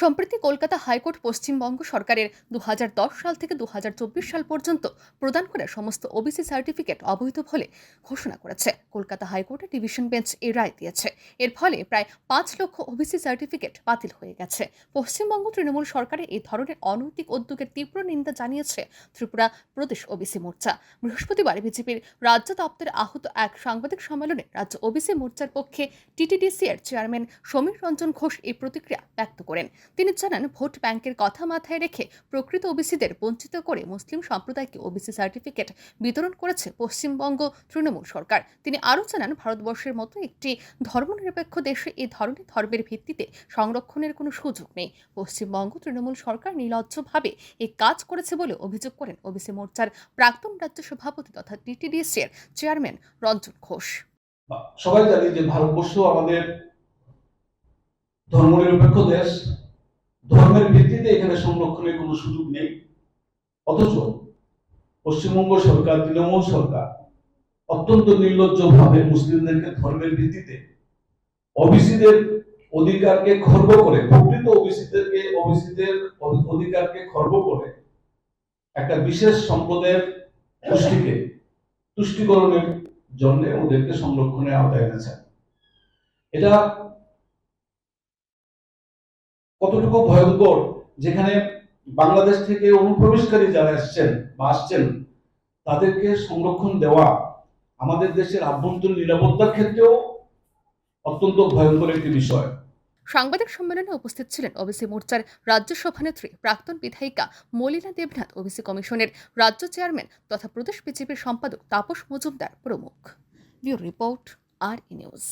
সম্প্রতি কলকাতা হাইকোর্ট পশ্চিমবঙ্গ সরকারের দু হাজার দশ সাল থেকে দু হাজার চব্বিশ সাল পর্যন্ত প্রদান করা সমস্ত ওবিসি সার্টিফিকেট অবৈধ বলে ঘোষণা করেছে। কলকাতা হাইকোর্টের ডিভিশন বেঞ্চ এই রায় দিয়েছে। এর ফলে প্রায় পাঁচ লক্ষ ওবিসি সার্টিফিকেট বাতিল হয়ে গেছে। পশ্চিমবঙ্গ তৃণমূল সরকারের এই ধরনের অনৈতিক উদ্যোগের তীব্র নিন্দা জানিয়েছে ত্রিপুরা প্রদেশ ওবিসি মোর্চা। বৃহস্পতিবার বিজেপির রাজ্য দপ্তরে আহত এক সাংবাদিক সম্মেলনে রাজ্য ওবিসি মোর্চার পক্ষে টিটিডিসি এর চেয়ারম্যান সমীর রঞ্জন ঘোষ এই প্রতিক্রিয়া ব্যক্ত করেন। তিনি জানান, ভোট ব্যাংকের কথা মাথায় রেখে প্রকৃত ওবিসিদের বঞ্চিত করে মুসলিম সম্প্রদায়কে ওবিসি সার্টিফিকেট বিতরণ করেছে পশ্চিমবঙ্গ তৃণমূল সরকার। তিনি আরও জানান, ভারতবর্ষের মতো একটি ধর্মনিরপেক্ষ দেশে এই ধরনের ধর্মের ভিত্তিতে সংরক্ষণের কোনো সুযোগ নেই। পশ্চিমবঙ্গ তৃণমূল সরকার নির্লজ্জভাবে এই কাজ করেছে বলে অভিযোগ করেন ওবিসি মোর্চার প্রাক্তন রাজ্য সভাপতি তথা টিটিডিএস এর চেয়ারম্যান রঞ্জন ঘোষ। সবাই জানি যে ভারতবর্ষ আমাদের ধর্মনিরপেক্ষ দেশ ভিত্তিতে এখানে সংরক্ষণের কোনো সুযোগ নেই। অথচ পশ্চিমবঙ্গ সরকার, তৃণমূল সরকার অত্যন্ত নির্লজ্জভাবে মুসলিমদেরকে ধর্মের ভিত্তিতে ওবিসিদের অধিকারকে খর্ব করে, প্রকৃত ওবিসিদেরকে, ওবিসিদের অধিকারকে খর্ব করে একটা বিশেষ সম্পদের তুষ্টিকে তুষ্টিকরণের জন্য ওদেরকে সংরক্ষণের আওতায় এনেছেন এটা কতটুকু ভয়ঙ্কর, যেখানে বাংলাদেশ থেকে অনুপ্রবেশকারী যারা এসছেন বা আসছেন, তাদেরকে সংরক্ষণ দেওয়া আমাদের দেশের আভ্যন্তরীণ নিরাপত্তার ক্ষেত্রেও অত্যন্ত ভয়ঙ্কর একটি বিষয়। সাংবাদিক সম্মেলনে উপস্থিত ছিলেন ওবিসি মোর্চার রাজ্য সভানেত্রী, প্রাক্তন বিধায়িকা মলিনা দেবনাথ, ওবিসি কমিশনের রাজ্য চেয়ারম্যান তথা প্রদেশ বিজেপির সম্পাদক তাপস মজুমদার প্রমুখ। রিপোর্ট, আর ই নিউজ।